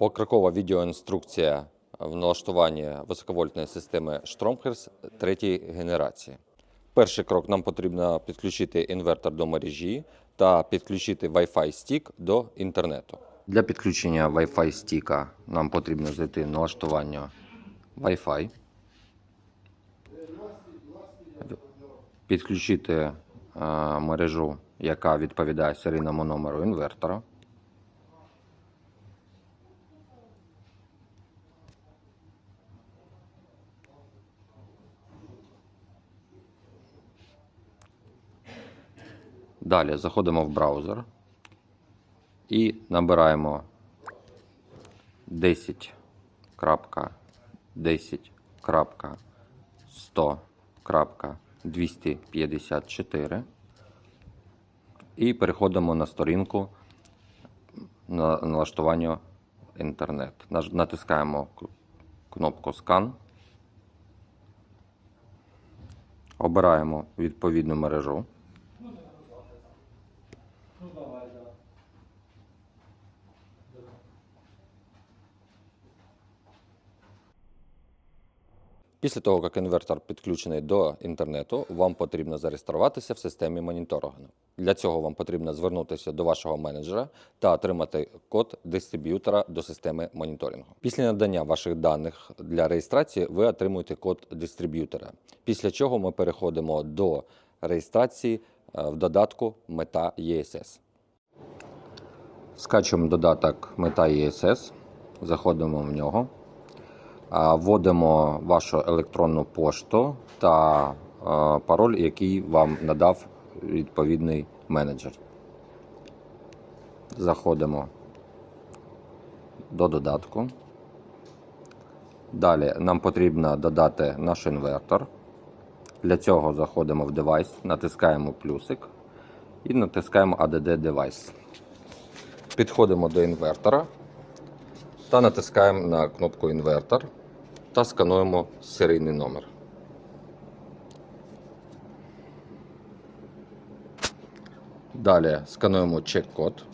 Покрокова відеоінструкція в налаштуванні високовольтної системи Stromhers третьої генерації. Перший крок нам потрібно підключити інвертор до мережі та підключити Wi-Fi стік до інтернету. Для підключення Wi-Fi стіка нам потрібно зайти в налаштування Wi-Fi, підключити е, мережу, яка відповідає серійному номеру інвертора. Далі заходимо в браузер і набираємо 10.10.100.254 і переходимо на сторінку на налаштування інтернет. Натискаємо кнопку скан. Обираємо відповідну мережу. Після того, як інвертор підключений до інтернету, вам потрібно зареєструватися в системі моніторингу. Для цього вам потрібно звернутися до вашого менеджера та отримати код дистриб'ютора до системи моніторингу. Після надання ваших даних для реєстрації ви отримуєте код дистриб'ютора. Після чого ми переходимо до реєстрації е, в додатку Мета ЄСС. Скачуємо додаток Мета ЄСС, заходимо в нього. Вводимо вашу електронну пошту та пароль, який вам надав відповідний менеджер. Заходимо до додатку. Далі нам потрібно додати наш інвертор. Для цього заходимо в девайс, натискаємо плюсик і натискаємо ADD девайс. Підходимо до інвертора та натискаємо на кнопку інвертор та скануємо серійний номер. Далі скануємо чек-код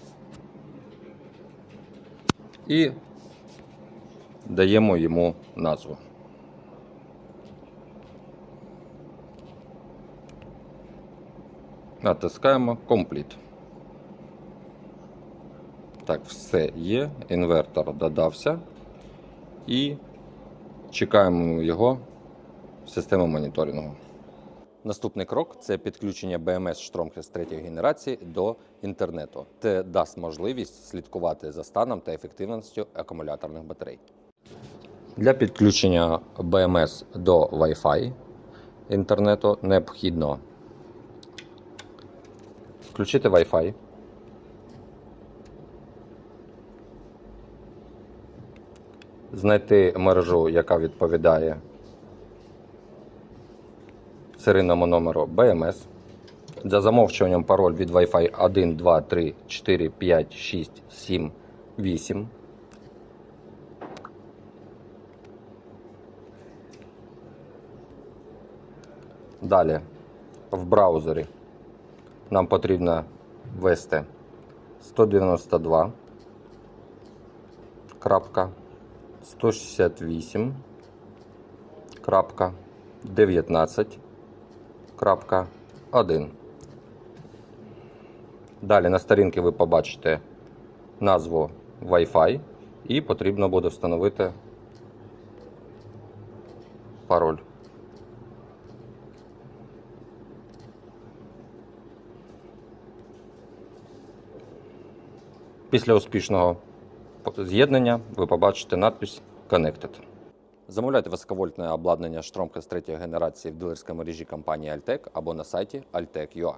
і даємо йому назву. Натискаємо Complete. Так, все є. Інвертор додався. І чекаємо його систему моніторингу. Наступний крок це підключення BMS Stromhest 3 генерації до інтернету. Це дасть можливість слідкувати за станом та ефективністю акумуляторних батарей. Для підключення BMS до Wi-Fi інтернету необхідно включити Wi-Fi. Знайти мережу, яка відповідає серійному номеру BMS. За замовчуванням пароль від Wi-Fi 1, 2, 3, 4, 5, 6, 7, 8. Далі в браузері нам потрібно ввести 192. Крапка 168. Крапка 19. Крапка 1. Далі на сторінці ви побачите назву Wi-Fi і потрібно буде встановити пароль. Після успішного з'єднання ви побачите надпись Connected. Замовляйте високовольтне обладнання Штромкес третьої генерації в дилерській мережі компанії Altec або на сайті altec.ua.